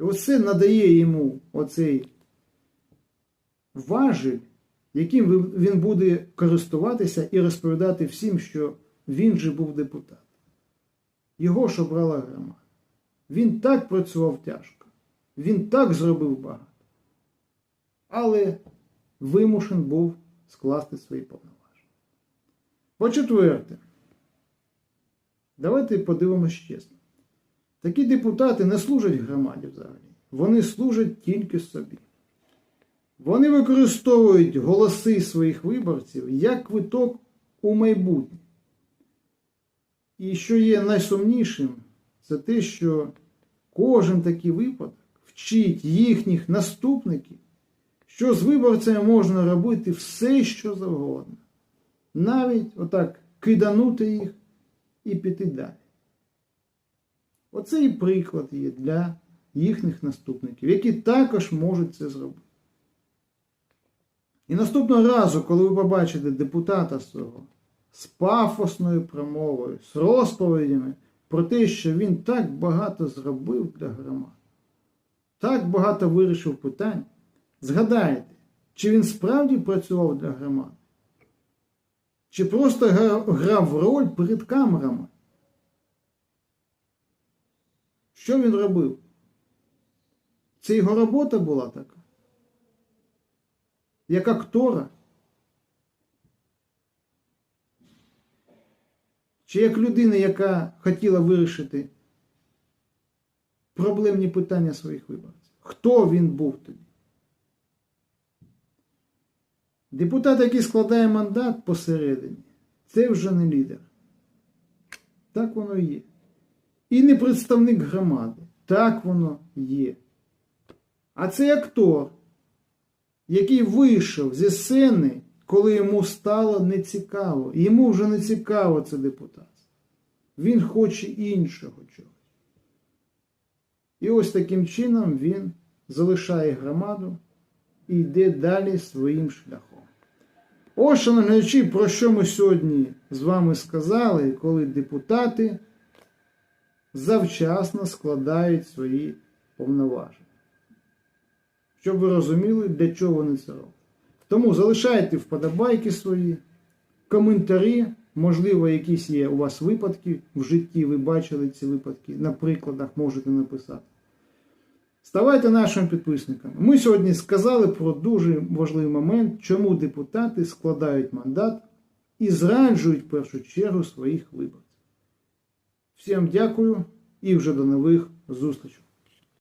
І оце надає йому оцей важіль, яким він буде користуватися і розповідати всім, що він же був депутат. Його ж обрала громада. Він так працював тяжко, він так зробив багато, але вимушен був скласти свої повноваження. По-четверте, давайте подивимось чесно. Такі депутати не служать громаді взагалі. Вони служать тільки собі. Вони використовують голоси своїх виборців як квиток у майбутнє. І що є найсумнішим, це те, що кожен такий випадок вчить їхніх наступників, що з виборцями можна робити все, що завгодно. Навіть отак киданути їх і піти далі. Оце і приклад є для їхніх наступників, які також можуть це зробити. І наступного разу, коли ви побачите депутата свого з пафосною промовою, з розповідями про те, що він так багато зробив для громад, так багато вирішив питань, згадайте, чи він справді працював для громад, чи просто грав роль перед камерами. Що він робив? Це його робота була така. Як актора. Чи як людина, яка хотіла вирішити проблемні питання своїх виборців? Хто він був тоді? Депутат, який складає мандат посередині, це вже не лідер. Так воно і є. І не представник громади. Так воно є. А це актор, який вийшов зі сцени, коли йому стало нецікаво. Йому вже не цікаво це депутат. Він хоче іншого чогось. І ось таким чином він залишає громаду і йде далі своїм шляхом. Ось, шановні про що ми сьогодні з вами сказали, коли депутати завчасно складають свої повноваження. Щоб ви розуміли, для чого вони це роблять. Тому залишайте вподобайки свої, коментарі, можливо, якісь є у вас випадки в житті, ви бачили ці випадки, на прикладах можете написати. Ставайте нашими підписниками. Ми сьогодні сказали про дуже важливий момент, чому депутати складають мандат і зраджують в першу чергу своїх виборців. Всім дякую і вже до нових зустрічей.